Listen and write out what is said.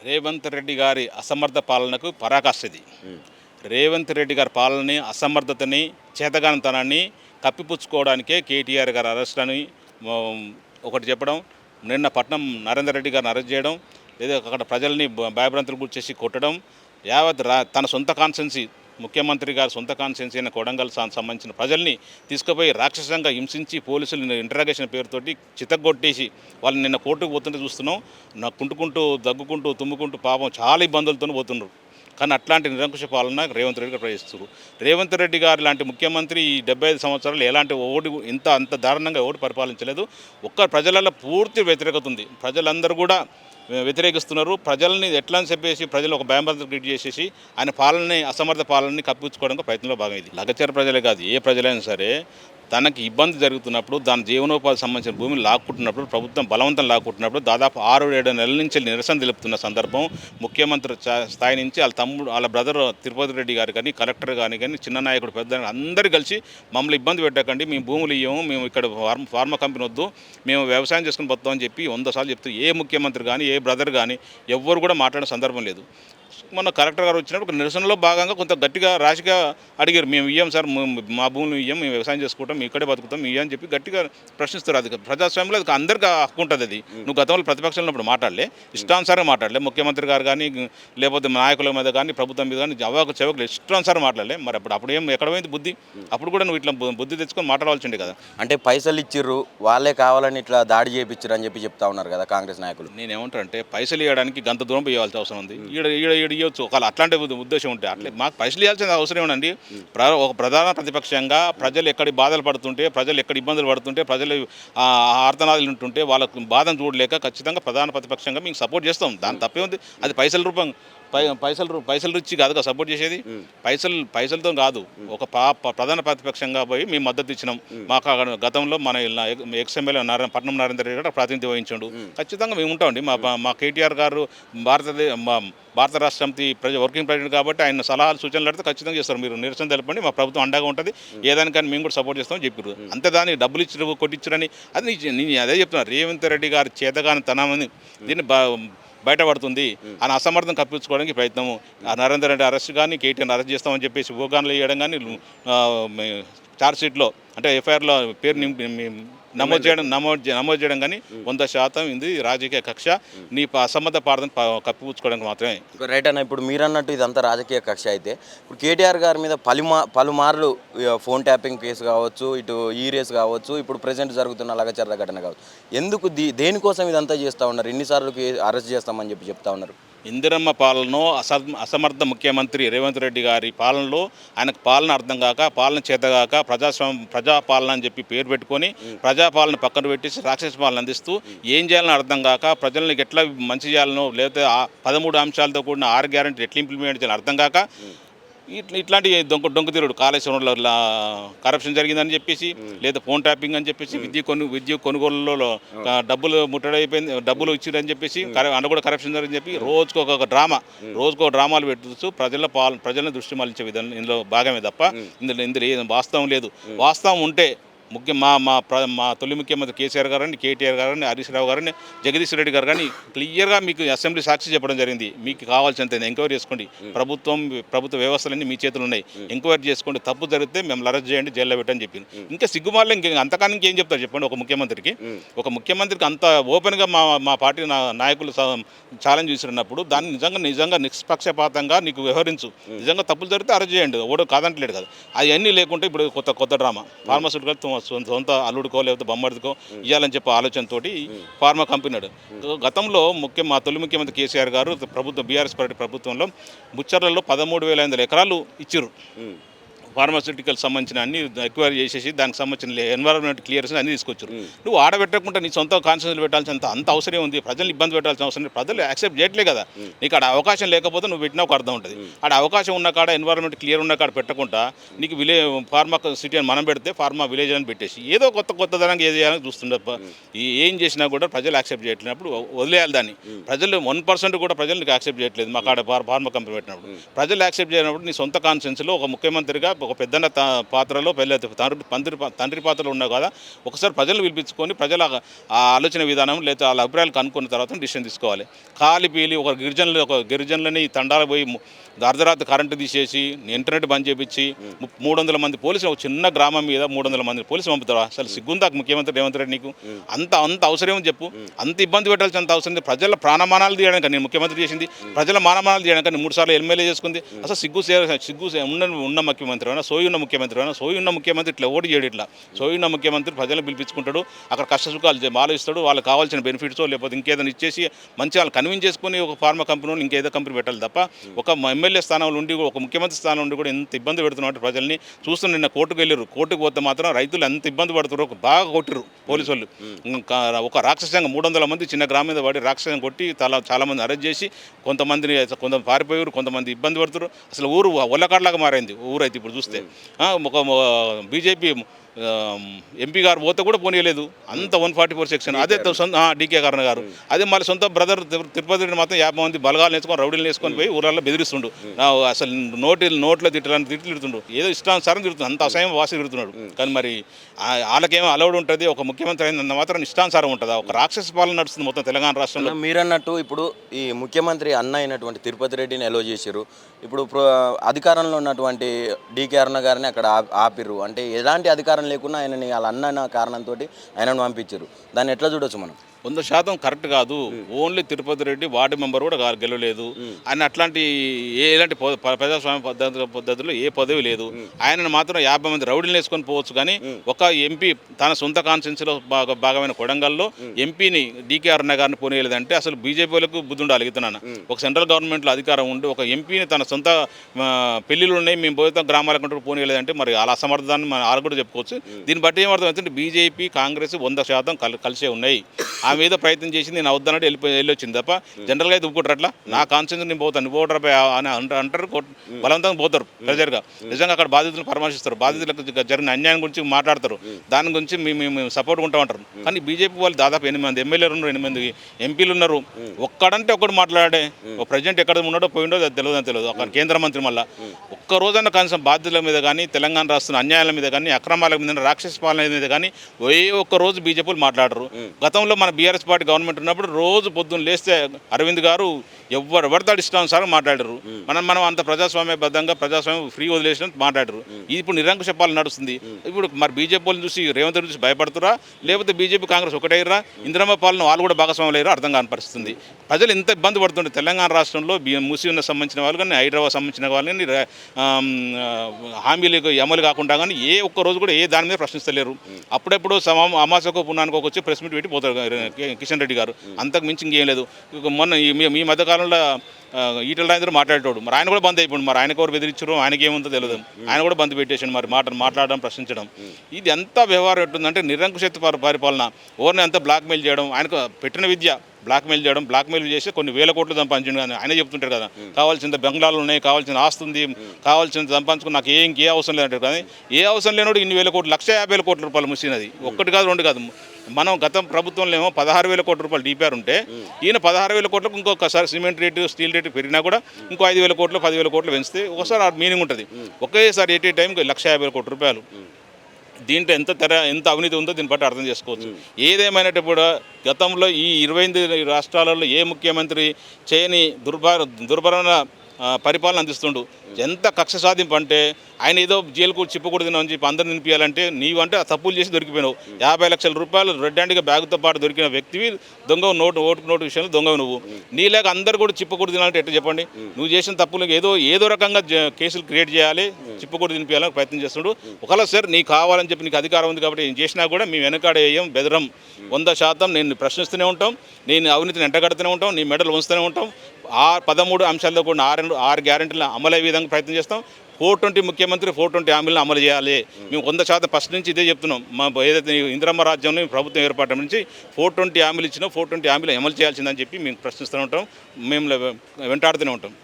రేవంత్ రెడ్డి గారి అసమర్థ పాలనకు పరాకాష్ఠది. రేవంత్ రెడ్డి గారి పాలనని అసమర్థతని చేతగానితనాన్ని కప్పిపుచ్చుకోవడానికే కేటీఆర్ గారు అరెస్ట్ అని ఒకటి చెప్పడం నిన్న పట్నం నరేందర్ రెడ్డి గారిని అరెస్ట్ చేయడం లేదా అక్కడ ప్రజల్ని భయభ్రాంతులు గురి చేసి కొట్టడం యావత్ రా తన సొంత కాన్సెన్సీ ముఖ్యమంత్రి గారి సొంత కాన్సెన్స్ అయిన కొడంగల్ సా- సంబంధించిన ప్రజల్ని తీసుకుపోయి రాక్షసంగా హింసించి పోలీసులు ఇంటరాగేషన్ పేరుతోటి చితగొట్టేసి వాళ్ళని నిన్న కోర్టుకు పోతుంటే చూస్తున్నాం. నా కుంటుకుంటూ దగ్గుకుంటూ తుమ్ముకుంటూ పాపం చాలా ఇబ్బందులతో పోతున్నారు. కానీ అట్లాంటి నిరంకుశ పాలన రేవంత్ రెడ్డి గారు ప్రవేశిస్తారు రేవంత్ రెడ్డి గారు లాంటి ముఖ్యమంత్రి ఈ డెబ్బై ఐదు సంవత్సరాలు ఎలాంటి ఓటు ఇంత అంత దారుణంగా ఓటు పరిపాలించలేదు. ఒక్క ప్రజలలో పూర్తి వ్యతిరేకత ఉంది. ప్రజలందరూ కూడా వ్యతిరేకిస్తున్నారు. ప్రజల్ని ఎట్లా అని చెప్పేసి ప్రజలు ఒక భయభ్రాంతులు క్రియేట్ చేసేసి ఆయన పాలనని అసమర్థ పాలనని కప్పించుకోవడానికి ప్రయత్నంలో భాగం ఇది. లగచర ప్రజలే కాదు ఏ ప్రజలైనా సరే తనకి ఇబ్బంది జరుగుతున్నప్పుడు దాని జీవనోపాధి సంబంధించిన భూమిని లాక్కుంటున్నప్పుడు ప్రభుత్వం బలవంతం లాక్కుంటున్నప్పుడు దాదాపు ఆరు ఏడు నెలల నుంచి నిరసన తెలుపుతున్న సందర్భం ముఖ్యమంత్రి స్థాయి నుంచి వాళ్ళ తమ్ముడు వాళ్ళ బ్రదర్ తిరుపతి రెడ్డి గారు కానీ కలెక్టర్ కానీ కానీ చిన్న నాయకుడు పెద్ద అందరూ కలిసి మమ్మల్ని ఇబ్బంది పెట్టకండి మేము భూములు ఇవ్వము మేము ఇక్కడ ఫార్మ ఫార్మా కంపెనీ వద్దు మేము వ్యవసాయం చేసుకుని పోతామని చెప్పి వంద సార్లు చెప్తూ ఏ ముఖ్యమంత్రి కానీ ఏ బ్రదర్ కానీ ఎవ్వరు కూడా మాట్లాడిన సందర్భం లేదు. మొన్న కలెక్టర్ గారు వచ్చినప్పుడు నిరసనలో భాగంగా కొంత గట్టిగా రాశిగా అడిగారు. మేము ఇయ్యం సార్ మా భూములు ఇయ్యం మేము వ్యవసాయం చేసుకుంటాం ఇక్కడే బతుకుతాం ఇయ్యం అని చెప్పి గట్టిగా ప్రశ్నిస్తారు. అది ప్రజాస్వామ్యంలో అది అందరికీ హక్కు ఉంటుంది అది. నువ్వు గతంలో ప్రతిపక్షంలో ఉన్నప్పుడు మాట్లాడలే ఇష్టానుసారం మాట్లాడలే. ముఖ్యమంత్రి గారు కానీ లేకపోతే నాయకుల మీద కానీ ప్రభుత్వం మీద కానీ జవాకు చెవకులు ఇష్టానుసారం మాట్లాడలే. మరి అప్పుడు అప్పుడు ఏం ఎక్కడ పోయింది బుద్ధి? అప్పుడు కూడా నువ్వు ఇట్లా బుద్ధి తెచ్చుకొని మాట్లాడవలసిండే కదా. అంటే పైసలు ఇచ్చిర్రు వాళ్ళే కావాలని ఇట్లా దాడి చేయించారు అని చెప్పి చెప్తా ఉన్నారు కదా కాంగ్రెస్ నాయకులు. నేనేమంటానంటే పైసలు ఇవ్వడానికి గంత దూరం ఇవ్వాల్సిన అవసరం ఉంది. ఈడ ఈడ ఈడ ఇవ్వచ్చు ఒకవేళ అట్లాంటి ఉద్దేశం ఉంటే అట్లే మాకు పైసలు ఇవ్వాల్సిన అవసరం ఏమండి ప్ర ఒక ప్రధాన ప్రతిపక్షంగా ప్రజలు ఎక్కడి బాధలు పడుతుంటే ప్రజలు ఎక్కడ ఇబ్బందులు పడుతుంటే ప్రజలు ఆర్తనాదులు ఉంటుంటే వాళ్ళకు బాధను చూడలేక ఖచ్చితంగా ప్రధాన ప్రతిపక్షంగా మేము సపోర్ట్ చేస్తాం. దాని తప్పే ఉంది అది పైసల రూపం. పైసలు పైసలు రుచి కాదుగా సపోర్ట్ చేసేది పైసలు పైసలతో కాదు. ఒక ప్రధాన ప్రతిపక్షంగా పోయి మేము మద్దతు ఇచ్చినాం. మాకు అక్కడ గతంలో మన ఎక్స్ ఎమ్మెల్యే నారాయణ పట్నం నరేంద్ర రెడ్డి గారు ప్రాతినిధ్యం వహించండు. ఖచ్చితంగా మేము ఉంటామండి మా మా కేటీఆర్ గారు భారతదేశ భారత రాష్ట్ర సమితి ప్రజ వర్కింగ్ ప్రెసిడెంట్ కాబట్టి ఆయన సలహాలు సూచనలు అడిగితే ఖచ్చితంగా చేస్తారు. మీరు నిరసన తెలపండి. మా ప్రభుత్వం అండగా ఉంటుంది. ఏదానికని మేము కూడా సపోర్ట్ చేస్తామని చెప్పారు అంతే దాన్ని డబ్బులు ఇచ్చారు కొట్టించారని అది నేను అదే చెప్తున్నా. రేవంత్ రెడ్డి గారి చేతగాని తనమని దీన్ని బా బయటపడుతుంది అని అసమర్థం కప్పించుకోవడానికి ప్రయత్నము. నరేందర్ రెడ్డి అరెస్ట్ కానీ కేటీఆర్ అరెస్ట్ చేస్తామని చెప్పేసి ఊగాన్లు వేయడం కానీ ఛార్జ్షీట్లో అంటే ఎఫ్ఐఆర్లో పేరు నింపి నమోదు చేయడం నమోదు నమోదు చేయడం కానీ వంద శాతం ఇది రాజకీయ కక్ష. నీ అసమ్మత పార్థం కప్పిపుచ్చుకోవడానికి మాత్రమే. రైట్ అన్న ఇప్పుడు మీరు అన్నట్టు ఇదంతా రాజకీయ కక్ష అయితే ఇప్పుడు కేటీఆర్ గారి మీద పలుమా పలుమార్లు ఫోన్ ట్యాపింగ్ కేసు కావచ్చు ఇటు ఈ రేస్ కావచ్చు ఇప్పుడు ప్రజెంట్ జరుగుతున్న లగచర్ల ఘటన కావచ్చు. ఎందుకు దీ దేనికోసం ఇదంతా చేస్తూ ఉన్నారు? ఎన్నిసార్లు అరెస్ట్ చేస్తామని చెప్పి చెప్తా ఉన్నారు? ఇందిరమ్మ పాలనలో అస అసమర్థ ముఖ్యమంత్రి రేవంత్ రెడ్డి గారి పాలనలో ఆయనకు పాలన అర్థం కాక పాలన చేతగాక ప్రజాస్వామ్య ప్రజాపాలన అని చెప్పి పేరు పెట్టుకొని ప్రజాపాలన పక్కన పెట్టేసి రాక్షస పాలన అందిస్తూ ఏం చేయాలని అర్థం కాక ప్రజల్ని ఎట్లా మంచి చేయాలనో లేకపోతే ఆ పదమూడు అంశాలతో కూడిన ఆరు గ్యారెంటీ ఎట్లా ఇంప్లిమెంట్ చేయాలని అర్థం కాక ఇట్లా ఇట్లాంటి దొంగ దొంగ తీరుడు కాళేశ్వరంలో కరప్షన్ జరిగిందని చెప్పేసి లేదా ఫోన్ ట్యాపింగ్ అని చెప్పేసి విద్య కొను విద్య కొనుగోలులో డబ్బులు ముట్టడైపోయింది డబ్బులు ఇచ్చిరని చెప్పేసి అందులో కూడా కరప్షన్ జరిగిందని చెప్పి రోజుకు ఒక డ్రామా. రోజుకు ఒక డ్రామాలు పెట్టచ్చు ప్రజల పాలన ప్రజలను దృష్టి మళ్ళించే విధానం ఇందులో భాగమే తప్ప ఇందులో ఇందులో వాస్తవం లేదు. వాస్తవం ఉంటే ముఖ్య మా మా ప్ర మా తొలి ముఖ్యమంత్రి కేసీఆర్ గారని కేటీఆర్ గారని హరీష్ రావు గారని జగదీష్ రెడ్డి గారు కానీ క్లియర్గా మీకు అసెంబ్లీ సాక్షి చెప్పడం జరిగింది. మీకు కావాల్సినంత ఎంక్వైరీ చేసుకోండి. ప్రభుత్వం ప్రభుత్వ వ్యవస్థలన్నీ మీ చేతులు ఉన్నాయి. ఎంక్వైరీ చేసుకోండి. తప్పు జరిగితే మేము అరెస్ట్ చేయండి జైల్లో పెట్టని చెప్పింది ఇంకా సిగ్గుమాల్లో ఇంక అంతకాలం ఇంకేం చెప్తారు చెప్పండి ఒక ముఖ్యమంత్రికి. ఒక ముఖ్యమంత్రికి అంత ఓపెన్గా మా మా పార్టీ నాయకులు ఛాలెంజ్ చేసినప్పుడు దాన్ని నిజంగా నిజంగా నిష్పక్షపాతంగా నీకు వ్యవహరించు. నిజంగా తప్పులు జరిగితే అరెస్ట్ చేయండి. ఓడో కాదంటలేడు కదా. అవన్నీ లేకుంటే ఇప్పుడు కొత్త కొత్త డ్రామా. ఫార్మాస్యూటికల్ సొంత అల్లుడుకో లేకపోతే బొమ్మడికో ఇవ్వాలని చెప్పి ఆలోచనతోటి ఫార్మా కంపెనీడు గతంలో ముఖ్య మా తొలి ముఖ్యమంత్రి కేసీఆర్ గారు ప్రభుత్వం బీఆర్ఎస్ పార్టీ ప్రభుత్వంలో ముచ్చర్లలో పదమూడు వేల ఐదు వందల ఎకరాలు ఇచ్చారు ఫార్మాస్యూటికల్ సంబంధించిన అన్ని ఎక్వైరీ చేసేసి దానికి సంబంధించిన ఎన్వైరన్మెంట్ క్లియర్స్ అన్ని తీసుకొచ్చారు. నువ్వు ఆడబెట్టకుండా నీ సొంత కాన్షియన్స్ పెట్టాల్సినంత అంత అవసరం ఉంది. ప్రజలు ఇబ్బంది పెట్టాల్సిన అవసరం లేదు. ప్రజలు యాక్సెప్ట్ చేయట్లే కదా. నీకు ఆడ అవకాశం లేకపోతే నువ్వు పెట్టినా ఒక అర్థం ఉంటుంది. ఆడ అవకాశం ఉన్న కాడ ఎన్వైరన్మెంట్ క్లియర్ ఉన్న కాడ పెట్టకుండా నీకు విలే ఫార్మా సిటీ అని మనం పెడితే ఫార్మా విలేజ్ అని పెట్టేసి ఏదో కొత్త కొత్తదనంగా ఏది చేయాలని చూస్తుండే తప్ప ఈ ఏం చేసినా కూడా ప్రజలు యాక్సెప్ట్ చేయట్లేనప్పుడు వదిలేయాలి దాన్ని. ప్రజలు వన్ పర్సెంట్ కూడా ప్రజలు నీకు యాక్సెప్ట్ చేయట్లేదు. మా కాడ ఫార్- ఫార్మా కంపెనీ పెట్టినప్పుడు. ప్రజలు యాక్సెప్ట్ చేయనప్పుడు నీ సొంత కాన్సెన్స్లో ఒక ముఖ్యమంత్రిగా ఒక పెద్దన్న త పాత్రలో పెళ్ళ తండ్రి తండ్రి తండ్రి పాత్రలో ఉన్నావు కదా ఒకసారి ప్రజలను పిలిపించుకొని ప్రజల ఆ ఆలోచన విధానం లేదా వాళ్ళ అభిప్రాయాలు కనుక్కున్న తర్వాత డిసిషన్ తీసుకోవాలి. కాలి పీలి ఒక గిరిజనులు ఒక గిరిజనులని తండాలు పోయి అర్ధరాత్రి కరెంటు తీసేసి ఇంటర్నెట్ బంద్ చేపించి మూడు వందల మంది పోలీసులు ఒక చిన్న గ్రామం మీద మూడు వందల మంది పోలీసులు పంపుతారు? అసలు సిగ్గుందా ముఖ్యమంత్రి రేవంత్ రెడ్డి నీకు? అంత అంత అవసరం ఏమని చెప్పు. అంత ఇబ్బంది పెట్టాల్సినంత అవసరం ప్రజల ప్రాణమానాలు తీయడానికి నేను ముఖ్యమంత్రి చేసింది. ప్రజల మానమానాలు తీయడానికి మూడు సార్లు ఎమ్మెల్యే చేసుకుంది. అసలు సిగ్గు సిగ్గు ఉన్న ఉన్న ముఖ్యమంత్రి అయినా సోయి ఉన్న ముఖ్యమంత్రి అయినా సోయి ఉన్న ముఖ్యమంత్రి ఇట్లా ఓడి చేయడు ఇట్లా. సోయి ఉన్న ముఖ్యమంత్రి ప్రజలను పిలిపించుకుంటాడు అక్కడ కష్ట సుఖాలు చే- ఆలోచిస్తాడు వాళ్ళకి కావాల్సిన బెనిఫిట్స్ లేకపోతే ఇంకేదైనా ఇచ్చేసి మంచి వాళ్ళు కన్విన్స్ చేసుకుని ఒక ఫార్మా కంపెనీ ఇంకేదో కంపెనీ పెట్టాలి తప్ప ఒక ఎమ్మెల్యే స్థానంలో ఉండి ఒక ముఖ్యమంత్రి స్థానంలో ఉండి కూడా ఎంత ఇబ్బంది పెడుతున్నట్టు ప్రజల్ని. చూస్తున్న నిన్న కోర్టుకు వెళ్ళారు కోర్టుకు పోతే మాత్రం రైతులు ఎంత ఇబ్బంది పడుతారో బాగా కొట్టిరు పోలీసు వాళ్ళు. ఒక రాక్షసంగా మూడు వందల మంది చిన్న గ్రామం మీద పడి రాక్షసంగా కొట్టి చాలా చాలా మంది అరెస్ట్ చేసి కొంతమందిని కొంత పారిపోయారు కొంతమంది ఇబ్బంది పడుతారు అసలు ఊరు ఒల్లకాడలాగా మారైంది. ఊరు అయితే ఇప్పుడు చూస్తే. ఒక బీజేపీ ఎంపీ గారు పోతే కూడా పోనీయలేదు. అంత వన్ ఫార్టీ ఫోర్ సెక్షన్ అదే సొంత డీకే కరణ్ గారు. అదే మళ్ళీ సొంత బ్రదర్ తిరుపతి రెడ్డి మాత్రం యాభై మంది బలగాలు నేర్చుకొని రౌడీలు నేర్చుకొని పోయి ఊళ్ళల్లో బెదిరిస్తుండు. నా అసలు నోటి నోట్లో తిట్టడానికి తిట్లు తిడుతుండు ఏదో ఇష్టానుసారం తిడుతుంది అంత అసహ్యం వాసి తిడుతున్నాడు. కానీ మరి వాళ్ళకేమో అలౌడ్ ఉంటుంది. ఒక ముఖ్యమంత్రి అయిన మాత్రం ఇష్టానుసారం ఉంటుందా. ఒక రాక్షస పాలన నడుస్తుంది మొత్తం తెలంగాణ రాష్ట్రంలో. మీరన్నట్టు ఇప్పుడు ఈ ముఖ్యమంత్రి అన్న అయినటువంటి తిరుపతి రెడ్డిని ఎలో చేశారు ఇప్పుడు అధికారంలో ఉన్నటువంటి డికే అరుణ గారిని అక్కడ ఆపిర్రు. అంటే ఎలాంటి అధికారం లేకుండా ఆయనని వాళ్ళ అన్న అన్న కారణంతో ఆయనను పంపించారు. దాన్ని ఎట్లా చూడొచ్చు మనం? వంద శాతం కరెక్ట్ కాదు. Only Tirupati Reddy ward member కూడా గెలవలేదు. ఆయన అట్లాంటి ఎలాంటి ప్రజాస్వామ్య పద్ధతి పద్ధతిలో ఏ పదవి లేదు. ఆయనను మాత్రం యాభై మంది రౌడీలు వేసుకొని పోవచ్చు కానీ ఒక ఎంపీ తన సొంత కాన్స్టిట్యూన్సీలో భాగ భాగమైన కొడంగల్లో ఎంపీని డీకే అరుణ గారిని పోనీయలేదంటే అసలు బీజేపీలకు బుద్ధి ఉండాలి ఇతను ఒక సెంట్రల్ గవర్నమెంట్లో అధికారం ఉండి ఒక ఎంపీని తన సొంత పెళ్ళిలు పెళ్ళిళ్ళు ఉన్నాయి మేము పోతాం గ్రామాలకు అంటూ పోనీయలేదంటే మరి అలా అసమర్థాన్ని మనం వాళ్ళు కూడా చెప్పుకోవచ్చు. దీన్ని బట్టి ఏమర్థం అవుతుంది బీజేపీ కాంగ్రెస్ వంద శాతం కలిసే ఉన్నాయి. ఆ మీద ప్రయత్నం చేసి నేను అవద్దన్నట్టు వెళ్ళిపోయి వెళ్ళొచ్చింది తప్ప జనరల్గా అయితే ఒప్పుకుంటారు అట్లా. నా కాన్స్టిట్యూన్సీ నేను పోతాను నువ్వు ఓటర్ అని అంటారు బలవంతంగా పోతారు ప్రెజర్గా. నిజంగా అక్కడ బాధితులను పరామర్శిస్తారు. బాధితులకు జరిగిన అన్యాయం గురించి మాట్లాడతారు. దాని గురించి మేము మేము సపోర్ట్ ఉంటాం అంటారు కానీ బీజేపీ వాళ్ళు దాదాపు ఎనిమిది మంది ఎమ్మెల్యేలు ఉన్నారు ఎనిమిది మంది ఎంపీలు ఉన్నారు. ఒక్కడంటే ఒక్కడు మాట్లాడే ఒక ఎక్కడ ఉన్నాడో పోయిండో అది తెలియదు అని తెలియదు ఒక కేంద్ర మంత్రి మళ్ళా. ఒక్క రోజన్న కనీసం బాధ్యతల మీద కానీ తెలంగాణ రాష్ట్రం అన్యాయాల మీద కానీ అక్రమాల మీద రాక్షస పాలన మీద కానీ ఏ ఒక్క రోజు బీజేపీలు మాట్లాడరు. గతంలో మన బీఆర్ఎస్ పార్టీ గవర్నమెంట్ ఉన్నప్పుడు రోజు పొద్దున్న లేస్తే అరవింద్ గారు ఎవరు పడతాడు ఇష్టానుసారం మాట్లాడరు. మనం మనం అంత ప్రజాస్వామ్యబద్ధంగా ప్రజాస్వామ్యం ఫ్రీ వదిలేసిన మాట్లాడరు. ఇది ఇప్పుడు నిరంకుశ పాలన నడుస్తుంది. ఇప్పుడు మరి బీజేపీ వాళ్ళని చూసి రేవంత్ రెడ్డి చూసి భయపడుతురా? లేకపోతే బీజేపీ కాంగ్రెస్ ఒకటైరా ఇందిరమ్మ పాలన వాళ్ళు కూడా భాగస్వామ్యం లేరు? అర్థం కాని పరిస్థితుంది. ప్రజలు ఎంత ఇబ్బంది పడుతుండే తెలంగాణ రాష్ట్రంలో బి- మూసి ఉన్న సంబంధించిన వాళ్ళు కానీ హైదరాబాద్ సంబంధించిన వాళ్ళు కానీ హామీలకు అమలు కాకుండా కానీ ఏ ఒక్క రోజు కూడా ఏ దాని మీద ప్రశ్నిస్తలేరు. అప్పుడెప్పుడు సమా అమాసకు పుణ్యానికి వచ్చి ప్రెస్ మీట్ పెట్టి పోతారు కిషన్ రెడ్డి గారు. అంతకు మించి ఇంకేం లేదు. మొన్న ఈ- మీ- మీ ఈటల రాజేంద్ర మాట్లాడేటోడు. మరి ఆయన కూడా బంద్ అయిపోయింది మరి ఆయనకు ఎవరు బెదిరించారు? ఆయనకి ఏముందో తెలియదు ఆయన కూడా బంద్ పెట్టేసాడు. మరి మాట మాట్లాడడం ప్రశ్నించడం. ఇది ఎంత వ్యవహారం ఎట్టుందంటే నిరంకుశత్వ పరి- పరిపాలన ఓర్ని అంతా బ్లాక్మెయిల్ చేయడం ఆయనకు పెట్టిన విద్య. బ్లాక్మెయిల్ చేయడం బ్లాక్మెయిల్ చేసి కొన్ని వేల కోట్లు సంపాదించండి కానీ ఆయన చెప్తుంటారు కదా. కావాల్సిన బెంగళాలు ఉన్నాయి కావాల్సిన ఆస్తి ఉంది కావాల్సిన సంపాదించుకుని నాకు ఏ ఇంకే అవసరం లేదంటారు కానీ ఏ అవసరం లేనోడు ఇన్ని వేల కోట్లు లక్ష యాభై వేల కోట్ల రూపాయలు ముసినది. ఒక్కటి కాదు రెండు కాదు. మనం గతం ప్రభుత్వంలో ఏమో పదహారు వేల కోట్ల రూపాయలు డిపిఆర్ ఉంటే ఈయన పదహారు వేల కోట్లకు ఇంకొకసారి సిమెంట్ రేటు స్టీల్ రేటు పెరిగినా కూడా ఇంకో ఐదు వేల కోట్లు పదివేల కోట్లు పెంచితే ఒకసారి మీనింగ్ ఉంటుంది. ఒకేసారి ఎయిటీ టైంకి లక్ష యాభై వేల కోట్ల రూపాయలు. దీంట్లో ఎంత తెర ఎంత అవినీతి ఉందో దీన్ని బట్టి అర్థం చేసుకోవచ్చు. ఏదేమైనప్పుడు గతంలో ఈ ఇరవై ఎనిమిది రాష్ట్రాలలో ఏ ముఖ్యమంత్రి చేయని దుర్భర దుర్భరణ పరిపాలన అందిస్తుండు. ఎంత కక్ష సాధింపు అంటే ఆయన ఏదో జైలుకు చిప్పకూడదు అని చెప్పి అందరిని నింపించాలంటే నీవు అంటే ఆ తప్పులు చేసి దొరికిపోయినావు. యాభై లక్షల రూపాయలు రెడ్ హ్యాండ్గా బ్యాగ్తో పాటు దొరికిన వ్యక్తివి దొంగ నోటు ఓటు నోటు విషయంలో దొంగ నువ్వు. నీలాగ అందరు కూడా చిప్పకూడదు తినాలంటే ఎట్లా చెప్పండి? నువ్వు చేసిన తప్పులు ఏదో ఏదో రకంగా జ- కేసులు క్రియేట్ చేయాలి చిప్పకూడదు తినిపించాలని ప్రయత్నం చేస్తుండు. ఒకవేళ సార్ నీకు కావాలని చెప్పి నీకు అధికారం ఉంది కాబట్టి ఏం చేసినా కూడా మేము వెనకాడేయం బెదరం. వంద శాతం నేను ప్రశ్నిస్తూనే ఉంటాం నేను అవినీతిని ఎంటగడుతూనే ఉంటాం నీ మెడలు ఉంచుతూనే ఉంటాం. ఆ పదమూడు అంశాల్లో కూడా ఆరు ఆరు గ్యారెంటీలు అమలయ్యే విధంగా ప్రయత్నం చేస్తాం. ఫోర్ ట్వంటీ ముఖ్యమంత్రి ఫోర్ ట్వంటీ హామీలను అమలు చేయాలి. మేము వంద శాతం ఫస్ట్ నుంచి ఇదే చెప్తున్నాం. మా ఏదైతే ఇంద్రమ్మ ఇందిరమ్మ రాజ్యంలో ప్రభుత్వం ఏర్పడడం నుంచి ఫోర్ ట్వంటీ హామీలు ఇచ్చినా ఫోర్ ట్వంటీ హామీలు అమలు చేయాల్సిందని చెప్పి మేము ప్రశ్నిస్తూనే ఉంటాం. మేము వెంటాడుతూనే ఉంటాం.